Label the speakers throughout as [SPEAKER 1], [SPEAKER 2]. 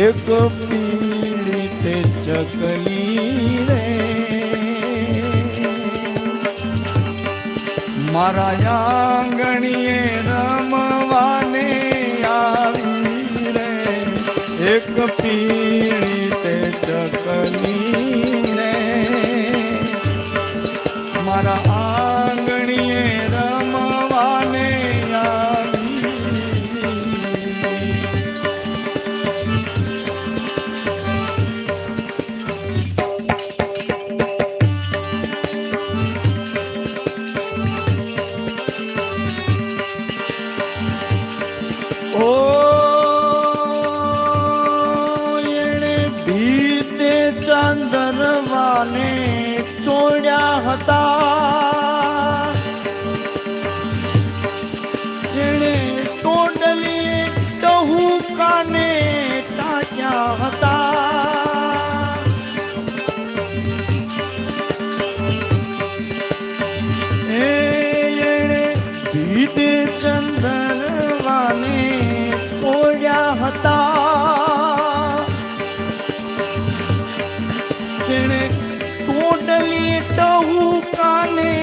[SPEAKER 1] એક પીડિત ચકલી રે મારા આંગણીએ રમવાને આવી રે એક પીડિત ચકલી રે મારા આંગણીએ ચાંદરવાને ચોડ્યા હતા. જેણે ટોડલી ટહુકાને ટાંક્યા હતા. ટહુકાને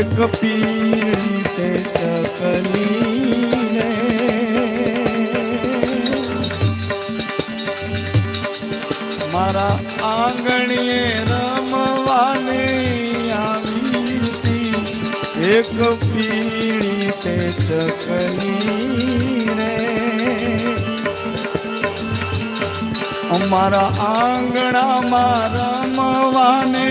[SPEAKER 1] એક પીરી તે ચકલી રે મારા આંગણીએ રમવાને આવી એક પીળી તે ચકલી અમારા આંગણામાં રમવાને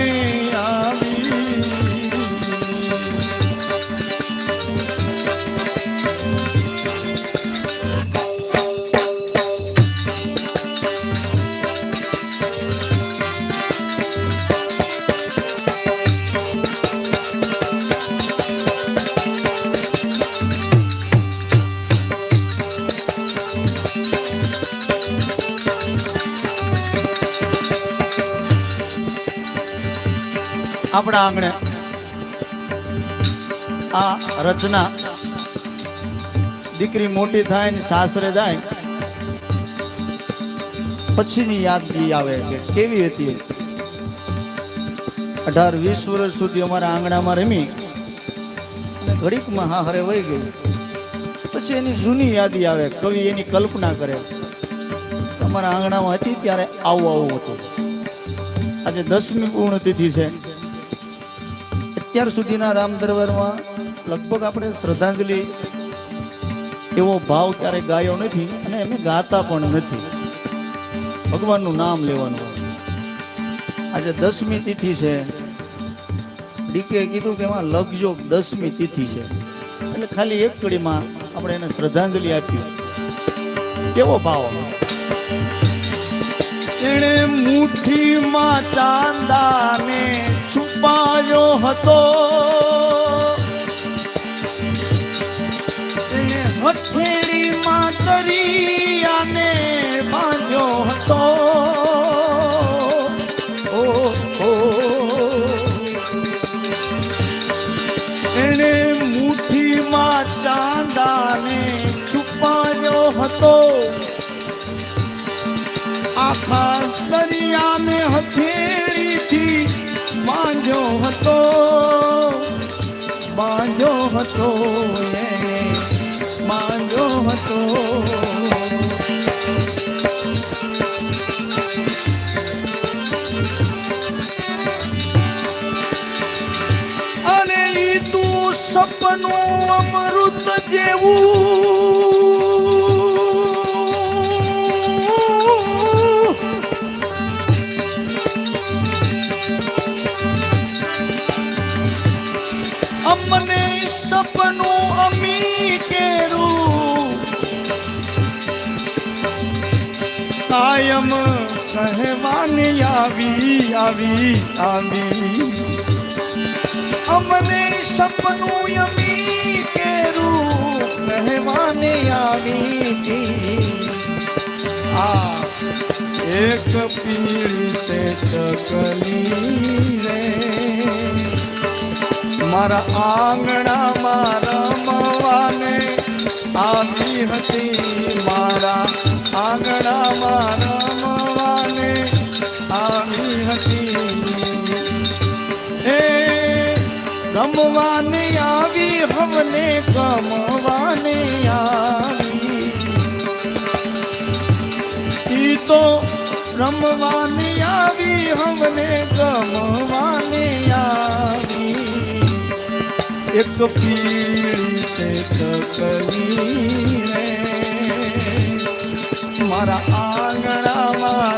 [SPEAKER 1] આપણા આંગણે. આ રચના દીકરી મોટી થાય ને સાસરે જાય, પછીની યાદગી આવે કે કેવી હતી? અઢાર, વીસ વર્ષ સુધી અમારા આંગણામાં રમી ઘડીકમાં હા હરે વહી ગઈ. પછી એની જૂની યાદી આવે, કવિ એની કલ્પના કરે. અમારા આંગણામાં હતી ત્યારે આવું આવું હતું. આજે દસમી પૂર્ણતિથિ છે. અત્યાર સુધીના રામ દરબારમાં લગભગ આપણે શ્રદ્ધાંજલિ એવો ભાવ ક્યારે ગાયો નથી અને અમે ગાતા પણ નથી. ભગવાનનું નામ લેવાનું આજે દસમી તિથિ છે. ડીકે કીધું કે એમાં લગજો દસમી તિથિ છે. એટલે ખાલી એક કડીમાં આપણે એને શ્રદ્ધાંજલિ આપી કેવો ભાવ એણે મુઠ્ઠીમાં ચાંદાને છુપાયો હતો. એણે હથેળીમાં દરિયાને બાંધ્યો હતો. ચાંદાને છુપાયો હતો. આખા દરિયાને હથેળીથી હતો બાંધ્યો હતો. અને લીધું સપનું અમૃત જેવું. કાયમ કહેવાની આવી આવી આવી. અમને સપનું યમી કેરું કહેવાને આવી. આ એક પીળીતે ચકલી રે. મારા આંગણામાં રમવાને આવી હતી મારા આંગણામાં રમવાને આવી હતી હે રમવાને આવી હમને ગમવાને આવી ઈ તો રમવાને આવી હમને ગમવાને આવી એક પીડી તે રે મારા આંગણામાં